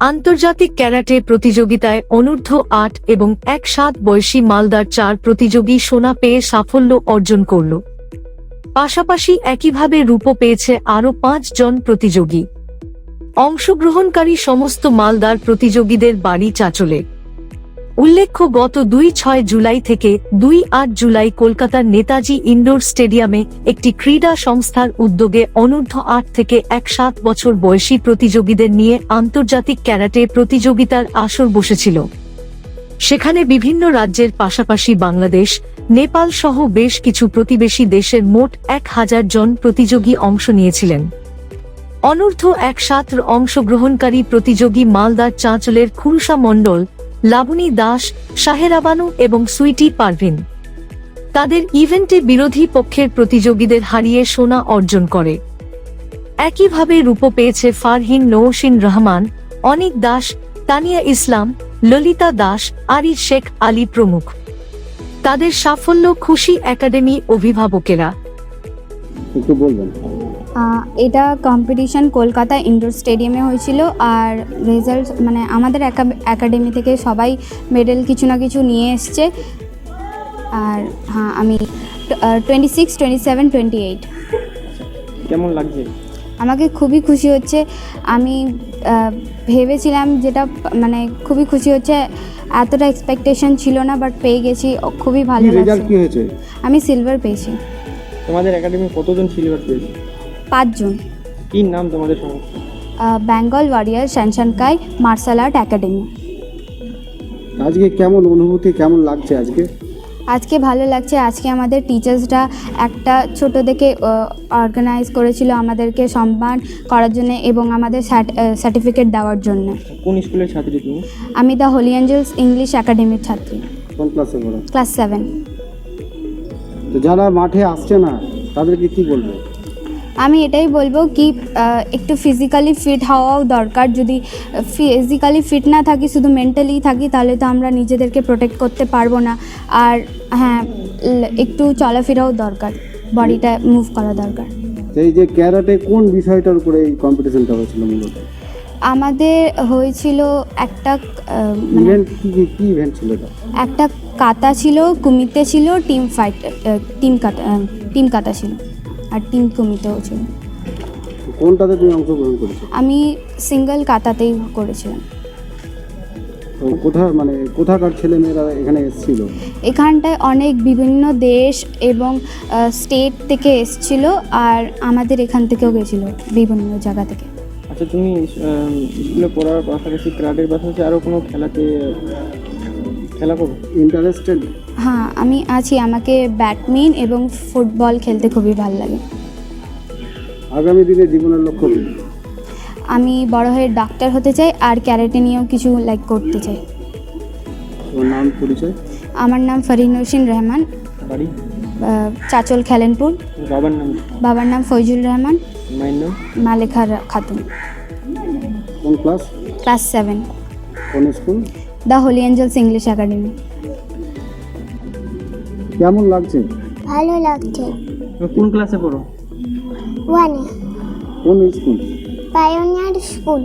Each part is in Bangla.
আন্তর্জাতিক ক্যারাটে প্রতিযোগিতায় অনূর্ধ্ব আট এবং এক সাত বয়সী মালদার চার প্রতিযোগী সোনা পেয়ে সাফল্য অর্জন করল। পাশাপাশি একইভাবে রূপো পেয়েছে আরও পাঁচ জন প্রতিযোগী। অংশগ্রহণকারী সমস্ত মালদার প্রতিযোগীদের বাড়ি চাচলে। উল্লেখ্য, গত দুই ছয় জুলাই থেকে দুই আট জুলাই কলকাতার নেতাজি ইন্ডোর স্টেডিয়ামে একটি ক্রীড়া সংস্থার উদ্যোগে অনূর্ধ্ব আট থেকে এক সাত বছর বয়সী প্রতিযোগীদের নিয়ে আন্তর্জাতিক ক্যারাটে প্রতিযোগিতার আসর বসেছিল। সেখানে বিভিন্ন রাজ্যের পাশাপাশি বাংলাদেশ, নেপাল সহ বেশ কিছু প্রতিবেশী দেশের মোট এক হাজার জন প্রতিযোগী অংশ নিয়েছিলেন। অনূর্ধ্ব এক সাত অংশগ্রহণকারী প্রতিযোগী মালদার চাঁচলের খুলসা মণ্ডল লাবণী দাস শাহেরাবানু এবং সুইটি পারভিন। তাদের ইভেন্টে বিরোধী পক্ষের প্রতিযোগীদের হারিয়ে সোনা অর্জন করে। একইভাবে রূপো পেয়েছে ফারহিন নৌসিন রহমান, অনিক দাস, তানিয়া ইসলাম, ললিতা দাস আরি শেখ আলী প্রমুখ। তাদের সাফল্য খুশি একাডেমি অভিভাবকেরা। একটু বলবেন। এটা কম্পিটিশন কলকাতা ইনডোর স্টেডিয়ামে হয়েছিল আর রেজাল্ট মানে আমাদের একা- একাডেমি থেকে সবাই মেডেল কিছু না কিছু নিয়ে এসছে। আর হ্যাঁ আমি twenty six twenty seven twenty eight কেমন লাগছে? আমাকে খুবই খুশি হচ্ছে। আমি ভেবেছিলাম যেটা মানে খুবই খুশি হচ্ছে। এতটা এক্সপেকটেশন ছিল না বাট পেয়ে গেছি। খুবই ভালো লাগছে। আমি সিলভার পেয়েছি। তোমাদের একাডেমি কতজন সিলভার পেয়েছে? পাঁচজন। কি নাম তোমাদের সংস্থা বেঙ্গল ওয়ারিয়ার শ্যানশানকাই মার্শাল আর্ট একাডেমি। আজকে কেমন অনুভূতি কেমন লাগছে আজকে? আজকে ভালো লাগছে। আজকে আমাদের টিচার্সরা একটা ছোট থেকে অর্গানাইজ করেছিল আমাদেরকে সম্মান করার জন্য এবং আমাদের সার্টিফিকেট দেওয়ার জন্য। কোন স্কুলের ছাত্রী তুমি? আমি দ্য হোলি অ্যাঞ্জেলস ইংলিশ একাডেমির ছাত্রী। কোন ক্লাসে পড়ো? Class seven. তো যারা মাঠে আসছে না তাদেরকে কি বলব? আমি এটাই বলব কি একটু ফিজিক্যালি ফিট হওয়াও দরকার। যদি ফিজিক্যালি ফিট না থাকি শুধু মেন্টালি থাকি তাহলে তো আমরা নিজেদেরকে প্রোটেক্ট করতে পারব না। আর হ্যাঁ একটু চলাফেরাও দরকার বডিটা মুভ করা দরকার। এই যে ক্যারাটে কোন বিষয়টার উপরে এই কম্পিটিশনটা হয়েছিল মূলত? আমাদের হয়েছিল একটা মানে কি কি- কি ইভেন্ট ছিল একটা কাতা ছিল কুমিতে ছিল টিম ফাইট টিম কাটা টিম কাতা ছিল। আর টিম কুমিতেও ছিল কোনটাতে তুমি অংশগ্রহণ করেছ? আমি সিঙ্গেল কাতাতেই করেছিলাম। তো কোথায় মানে কোথাকার ছেলে মেয়েরা এখানে এসেছিল? এখানটায় অনেক বিভিন্ন দেশ এবং স্টেট থেকে এসছিল আর আমাদের এখান থেকেও গেছিল বিভিন্ন জায়গা থেকে। আচ্ছা তুমি স্কুলে পড়ার পাশাপাশি ক্রাডের পাশাপাশি আরও কোনো খেলাতে খেলা করো ইন্টারেস্টেড হ্যাঁ আমি আছি। আমাকে ব্যাডমিন এবং ফুটবল খেলতে খুবই ভালো লাগে। আগামী দিনে জীবনের লক্ষ্য কি? আমি বড় হয়ে ডাক্তার হতে চাই আর ক্যারেটে নিয়েও কিছু লাইক করতে চাই। তোমার নাম পরিচয়? আমার নাম ফরিনুরসিন রহমান। বাড়ি? চাচল খেলেনপুর। বাবার নাম বাবার নাম ফৈজুল রহমান। মায়ের নাম? মালেখা খাতুন। কোন ক্লাস ক্লাস সেভেন কোন school the Holy Angels English Academy. কেমন লাগছে? ভালো লাগছে। তুমি কোন ক্লাসে পড়ো? ওয়ানে। কোন স্কুল? পায়োনিয়ার স্কুল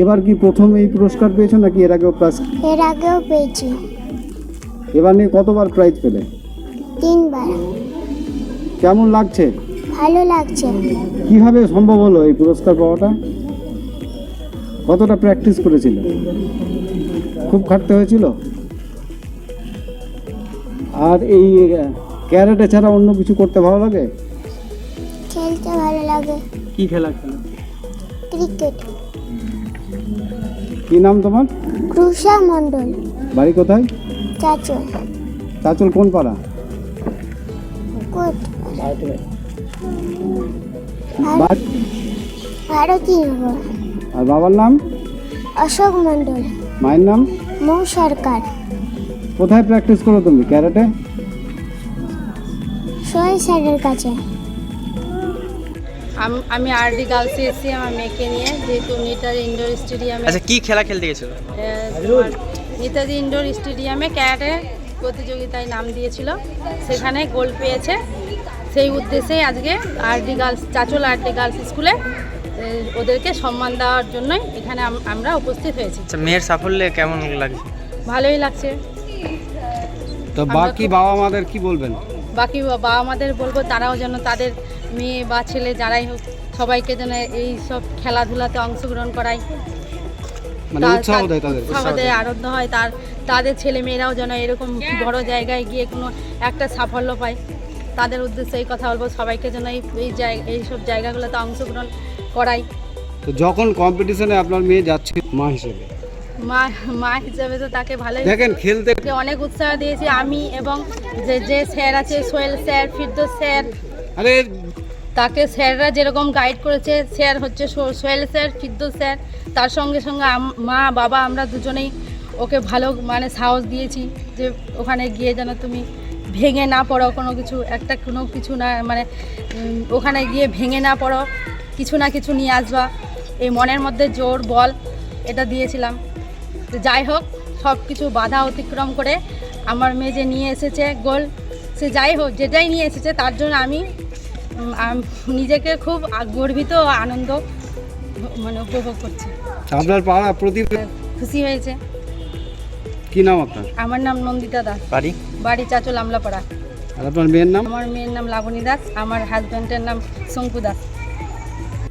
এবার কি প্রথম এই পুরস্কার পেয়েছ নাকি এর আগেও প্রাইজ? এর আগেও পেয়েছি। এবার নিয়ে কতবার প্রাইজ পেলে? তিনবার। কেমন লাগছে? ভালো লাগছে। কীভাবে সম্ভব হলো এই পুরস্কার পাওয়াটা? কতটা প্র্যাকটিস করেছিল? খুব খাটতে হয়েছিল? আর এই ক্যারেটে ছাড়া অন্য কিছু করতে ভালো লাগে? খেলতে ভালো লাগে। কি খেলা খেলো? ক্রিকেট। কি নাম তোমার? ক্রুষা মণ্ডল। বাড়ি কোথায়? চাচু চাচল কোন পাড়া? কোট। বাড়ি- ভারতী নগর আর বাবার নাম? অশোক মণ্ডল। মায়ের নাম? মৌ সরকার। কোথায় প্র্যাকটিস করো তুমি? ক্যারেটে সোহেল স্যারের কাছে। আম- আমি আরডি গার্লসে এসেছি আমার মেয়েকে নিয়ে যেহেতু নেতাজি ইনডোর স্টেডিয়ামে আচ্ছা কি খেলা খেলতে গেছিল নেতাজি ইনডোর স্টেডিয়ামে ক্যারাটে প্রতিযোগিতায় নাম দিয়েছিল। সেখানে গোল্ড পেয়েছে। সেই উদ্দেশ্যে আজকে RD girls Chanchal RD girls স্কুলে ওদেরকে সম্মান দেওয়ার জন্যই এখানে আমরা উপস্থিত হয়েছি। আচ্ছা মেয়ের সাফল্যে কেমন লাগছে? ভালোই লাগছে। তো বাকি বাবা মাদের কি বলবেন? বাকি বাবা মাদের বলব তারাও যেন তাদের মেয়ে বা ছেলে যারাই হোক সবাইকে যেন এই সব খেলাধুলাতে অংশগ্রহণ করায় মানে উৎসাহ দেয় তাদের। আনন্দ হয়। তার তাদের ছেলে মেয়েরাও যেন এরকম বড় জায়গায় গিয়ে কোনো একটা সাফল্য পায়। তাদের উদ্দেশ্যে এই কথা বলব সবাইকে যেন এই এই জায়গা এইসব জায়গাগুলোতে অংশগ্রহণ করাই। তো যখন কম্পিটিশনে আপনার মেয়ে যাচ্ছে মা হিসেবে? মা মা হিসাবে তো তাকে ভালোই দেখেন খেলতে অনেক উৎসাহ দিয়েছি আমি এবং যে যে স্যার আছে সোহেল স্যার ফিরদোস স্যার। আরে তাকে স্যাররা যেরকম গাইড করেছে স্যার হচ্ছে সোহেল স্যার ফিরদোস স্যার। তার সঙ্গে সঙ্গে মা বাবা আমরা দুজনেই ওকে ভালো মানে সাহস দিয়েছি যে ওখানে গিয়ে যেন তুমি ভেঙে না পড়ো কোনো কিছু একটা কোনো কিছু না মানে ওখানে গিয়ে ভেঙে না পড়ো কিছু না কিছু নিয়ে আসবা। এই মনের মধ্যে জোর বল এটা দিয়েছিলাম। তো যাই হোক সব কিছু বাধা অতিক্রম করে আমার মেয়ে যে নিয়ে এসেছে গোল সে যাই হোক যেটাই নিয়ে এসেছে তার জন্য আমি নিজেকে খুব গর্বিত ও আনন্দ মানে উপভোগ করছি। আপনার পাড়া প্রতি খুশি হয়েছে। কি নাম আপনার? আমার নাম নন্দিতা দাস। বাড়ি? বাড়ি চাচল আমলাপাড়া আর আপনার মেয়ের নাম? আমার মেয়ের নাম লাবণী দাস আমার হাজব্যান্ডের নাম শঙ্কু দাস।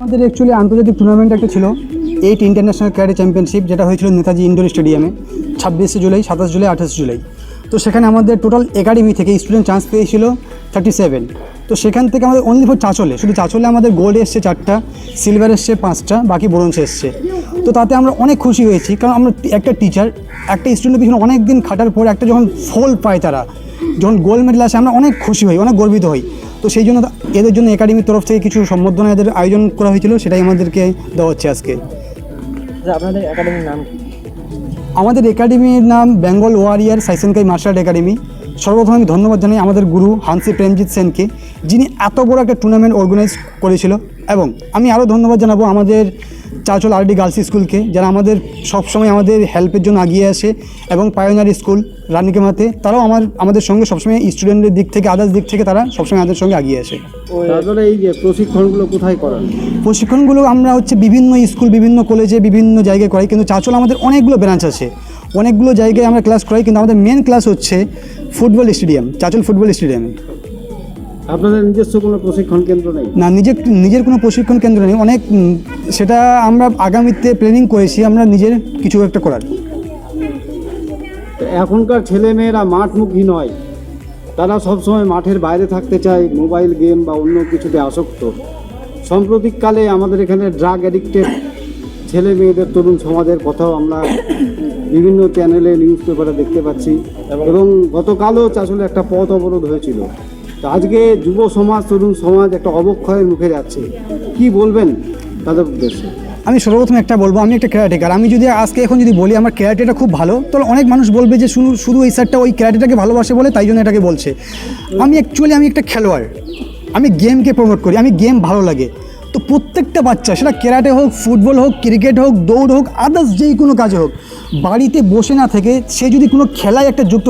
আমাদের অ্যাকচুয়ালি আন্তর্জাতিক টুর্নামেন্ট একটা ছিল এইট ইন্টারন্যাশনাল ক্যারি চ্যাম্পিয়নশিপ যেটা হয়েছিল নেতাজি ইন্ডোর স্টেডিয়ামে ছাব্বিশে জুলাই সাতাশ জুলাই আঠাশ জুলাই। তো সেখানে আমাদের টোটাল একাডেমি থেকে স্টুডেন্ট চান্স পেয়েছিল থার্টি সেভেন। তো সেখান থেকে আমাদের অনলি ফর চাচলে শুধু চাচলে আমাদের গোল্ড এসছে চারটা সিলভার এসছে পাঁচটা বাকি ব্রোঞ্জ এসছে। তো তাতে আমরা অনেক খুশি হয়েছি কারণ আমরা একটা টিচার একটা স্টুডেন্টের পিছনে অনেক দিন খাটার পর একটা যখন ফল পায় তারা যখন গোল্ড মেডেল আসে আমরা অনেক খুশি হই অনেক গর্বিত হই। তো সেই জন্য এদের জন্য একাডেমির তরফ থেকে কিছু সম্বর্ধনা এদের আয়োজন করা হয়েছিল সেটাই আমাদেরকে দেওয়া হচ্ছে আজকে। আচ্ছা আপনাদের একাডেমির নাম আমাদের একাডেমির নাম বেঙ্গল ওয়ারিয়ার সাইসেনকাই মার্শাল আর্ট একাডেমি সর্বপ্রথম আমি ধন্যবাদ জানাই আমাদের গুরু হানসি প্রেমজিৎ সেনকে যিনি এত বড় একটা টুর্নামেন্ট অর্গানাইজ করেছিল। এবং আমি আরও ধন্যবাদ জানাব আমাদের চাচল আরডি গার্লস স্কুলকে যারা আমাদের সবসময় আমাদের হেল্পের জন্য এগিয়ে আসে এবং পায়োনিয়ার স্কুল রানীকেমাতে তারাও আমার আমাদের সঙ্গে সবসময় স্টুডেন্টের দিক থেকে আদার্স দিক থেকে তারা সবসময় আমাদের সঙ্গে এগিয়ে আসে। তারপরে এই যে প্রশিক্ষণগুলো কোথায় করান? প্রশিক্ষণগুলো আমরা হচ্ছে বিভিন্ন স্কুল বিভিন্ন কলেজে বিভিন্ন জায়গায় করাই কিন্তু চাচল আমাদের অনেকগুলো ব্রাঞ্চ আছে। অনেকগুলো জায়গায় আমরা ক্লাস করাই কিন্তু আমাদের মেন ক্লাস হচ্ছে ফুটবল স্টেডিয়াম চাচল ফুটবল স্টেডিয়ামে আপনাদের নিজস্ব কোনো প্রশিক্ষণ কেন্দ্র নেই? না নিজের নিজের কোনো প্রশিক্ষণ কেন্দ্র নেই। অনেক সেটা আমরা আগামীতে প্ল্যানিং করেছি আমরা নিজের কিছু একটা করার। এখনকার ছেলে মেয়েরা মাঠমুখী নয়। তারা সবসময় মাঠের বাইরে থাকতে চায় মোবাইল গেম বা অন্য কিছুতে আসক্ত। সাম্প্রতিককালে আমাদের এখানে ড্রাগ অ্যাডিক্টেড ছেলে মেয়েদের, তরুণ সমাজের কথাও আমরা বিভিন্ন চ্যানেলে নিউজ পেপারে দেখতে পাচ্ছি এবং গতকালও আসলে একটা পথ অবরোধ হয়েছিল। তো আজকে যুব সমাজ, তরুণ সমাজ একটা অবক্ষয়ের মুখে যাচ্ছে। কি বলবেন তাদের উদ্দেশ্যে? আমি সর্বপ্রথম একটা বলব, আমি একটা ক্যারাটেকার আমি যদি আজকে এখন যদি বলি আমার ক্যারাটেটা খুব ভালো, তাহলে অনেক মানুষ বলবে যে শুধু শুধু এই স্যারটা ওই ক্যারাটেটাকে ভালোবাসে বলে, তাই জন্য এটাকে বলছে। আমি অ্যাকচুয়ালি আমি একটা খেলোয়াড়। আমি গেমকে প্রমোট করি, আমি গেম ভালো লাগে। তো প্রত্যেকটা বাচ্চা, সেটা ক্যারাটে হোক, ফুটবল হোক, ক্রিকেট হোক, দৌড় হোক আদার্স যেই কোনো কাজে হোক, বাড়িতে বসে না থেকে সে যদি কোনো খেলায় একটা যুক্ত